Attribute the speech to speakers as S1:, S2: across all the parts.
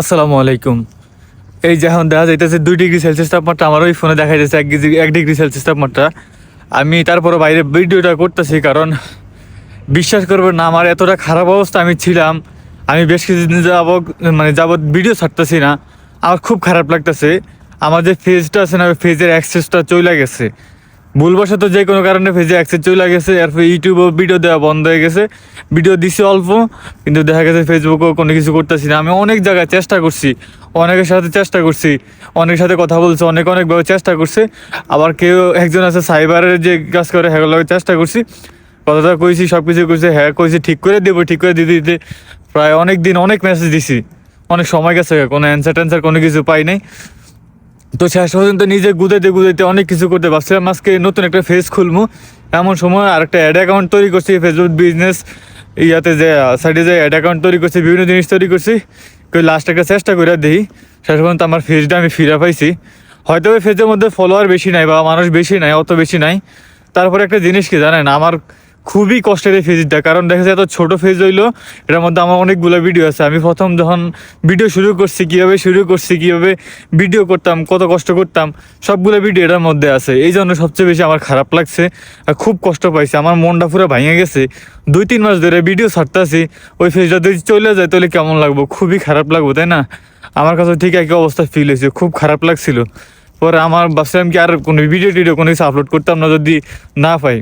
S1: আসসালামু আলাইকুম। এই যে এখন দেখা যাইতেছে দুই ডিগ্রি সেলসিয়াস তাপমাত্রা আমার ওই ফোনে দেখা যাচ্ছে এক ডিগ্রি এক ডিগ্রি সেলসিয়াস তাপমাত্রা। আমি তারপরে বাইরে ভিডিওটা করতেছি কারণ বিশ্বাস করবেন না, আমার এতটা খারাপ অবস্থা আমি ছিলাম। আমি বেশ কিছুদিন যাবত মানে যাবত ভিডিও ছাড়তেছি না। আমার খুব খারাপ লাগতেছে। আমার যে ফেজটা আছে না ফেজের অ্যাক্সেসটা চলে গেছে। ভুলবশত যে কোনো কারণে ফেজে অ্যাক্সেস চলে গেছে এরপর ইউটিউবেও ভিডিও দেওয়া বন্ধ হয়ে গেছে। ভিডিও দিছি অল্প, কিন্তু দেখা গেছে ফেসবুকেও কোনো কিছু করতেছি না। আমি অনেক জায়গায় চেষ্টা করছি, অনেকের সাথে চেষ্টা করছি, অনেকের সাথে কথা বলছি, অনেক অনেকভাবে চেষ্টা করছে। আবার কেউ একজন আছে সাইবারের যে কাজ করে সেগুলো চেষ্টা করছি। কথাটা কইছি সব কিছু কইছে হ্যাঁ কইছি, ঠিক করে দেবো, ঠিক করে দিতে দিতে। প্রায় অনেক দিন অনেক মেসেজ দিছি। অনেক সময় গেছে, কোনো অ্যান্সার ট্যান্সার কোনো কিছু পাই নাই। তো শেষ পর্যন্ত নিজে গুদাইতে গুদাইতে অনেক কিছু করতে ভাবছিলাম আজকে নতুন একটা ফেস খুলবো এমন সময় আর একটা অ্যাড অ্যাকাউন্ট তৈরি করছি ফেসবুক বিজনেস ইয়াতে যে সাইডে যে অ্যাড অ্যাকাউন্ট তৈরি করছি, বিভিন্ন জিনিস তৈরি করছি। কই লাস্ট একটা চেষ্টা করে দিই শেষ পর্যন্ত আমার ফেসটা আমি ফিরে পাইছি। হয়তো ফেজের মধ্যে ফলোয়ার বেশি নাই বা মানুষ বেশি নাই, অত বেশি নাই। তারপরে একটা জিনিস কি জানেন, আমার খুবই কষ্টের এই ফেজটা কারণ দেখা যায় এত ছোট ফেজ হইল, এটার মধ্যে আমার অনেকগুলো ভিডিও আছে। আমি প্রথম যখন ভিডিও শুরু করছি, কীভাবে শুরু করছি, কীভাবে ভিডিও করতাম, কত কষ্ট করতাম, সবগুলো ভিডিও এটার মধ্যে আছে। এই জন্য সবচেয়ে বেশি আমার খারাপ লাগছে আর খুব কষ্ট পাইছে। আমার মনটা পুরো ভাঙে গেছে। দুই, তিন মাস ধরে ভিডিও ছাড়তেছি, ওই ফেজটা যদি চলে যায়, তাহলে কেমন লাগবো? খুবই খারাপ লাগবো, তাই না? আমার কাছে ঠিক একই অবস্থা ফিল হয়েছে। খুব খারাপ লাগছিল। পরে আমার ভাবছিলাম কি আর কোনো ভিডিও টিডিও কোনো কিছু আপলোড করতাম না, যদি না পাই।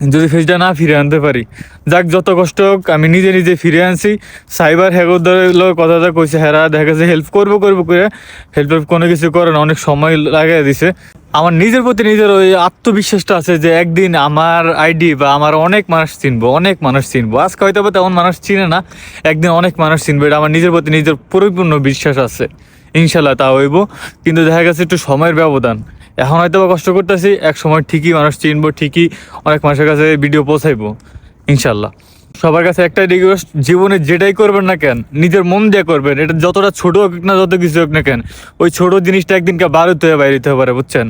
S1: যদি ফেজটা না ফিরে আনতে পারি। যাক, যত কষ্ট হোক, আমি নিজে নিজে ফিরে আনছি। সাইবার হ্যাকরদের কথাটা কইছে, হেরা দেখা গেছে হেল্প করব করব করে হেল্প কোনো কিছু করে না, অনেক সময় লাগাই দিছে। আমার নিজের প্রতি নিজের ওই আত্মবিশ্বাসটা আছে যে, একদিন আমার আইডি বা আমার অনেক মানুষ চিনবো, অনেক মানুষ চিনবো। আজকে হয়তো বা তেমন মানুষ চিনে না, একদিন অনেক মানুষ চিনবে, এটা আমার নিজের প্রতি নিজের পরিপূর্ণ বিশ্বাস আছে। ইনশাল্লাহ তা হইব। কিন্তু দেখা গেছে একটু সময়ের ব্যবধান। এখন হয়তো বা কষ্ট করতেছি, এক সময় ঠিকই মানুষ চিনবো, ঠিকই অনেক মানুষের কাছে ভিডিও পৌঁছাইবো, ইনশাল্লাহ। সবার কাছে একটাই রিকোয়েস্ট জীবনে যেটাই করবেন না কেন, নিজের মন দিয়ে করবেন। এটা যতটা ছোট হোক না, যত কিছু হোক না কেন, ওই ছোট জিনিসটা একদিনকে বারোতে হয়ে বাইরে হতে পারে, বুঝছেন?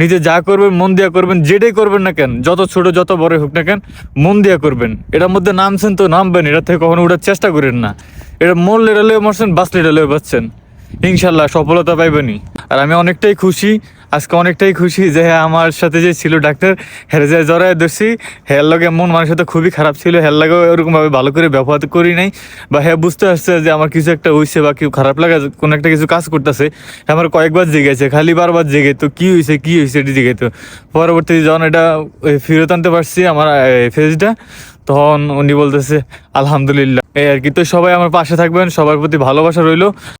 S1: নিজে যা করবেন, মন দিয়ে করবেন, যেটাই করবেন না কেন, যত ছোট, যত বড় হোক না কেন, মন দিয়ে করবেন। এটার মধ্যে নামছেন তো, নামবেন, এটা থেকে কখনো ওঠার চেষ্টা করেন না। এটা মন লেটালেও মারছেন, বাস লেটালেও পাচ্ছেন ইনশাল্লাহ সফলতা পাইবেনি আর আমি অনেকটাই খুশি আজকে অনেকটাই খুশি যে হ্যাঁ আমার সাথে যে ছিল ডাক্তার, হেরে যায় জড়ায় ধরছি হ্যার লগে মন মানুষের সাথে খুবই খারাপ ছিল হ্যার লাগে ওরকম ভাবে ভালো করে ব্যবহার করি নাই। বা হ্যাঁ বুঝতে পারছে যে আমার কিছু একটা হইছে বা কেউ খারাপ লাগা, কোনো একটা কিছু কাজ করতেছে আমার কয়েকবার জেগেছে, খালি বারবার জেগে, তো কি হয়েছে কী হয়েছে এটি জেগে তো। পরবর্তী যখন এটা ফেরত আনতে পারছি আমার ফেজটা, তখন উনি বলতেছে, আলহামদুলিল্লাহ। এই আর কি, তো সবাই আমার পাশে থাকবেন, সবার প্রতি ভালোবাসা রইল।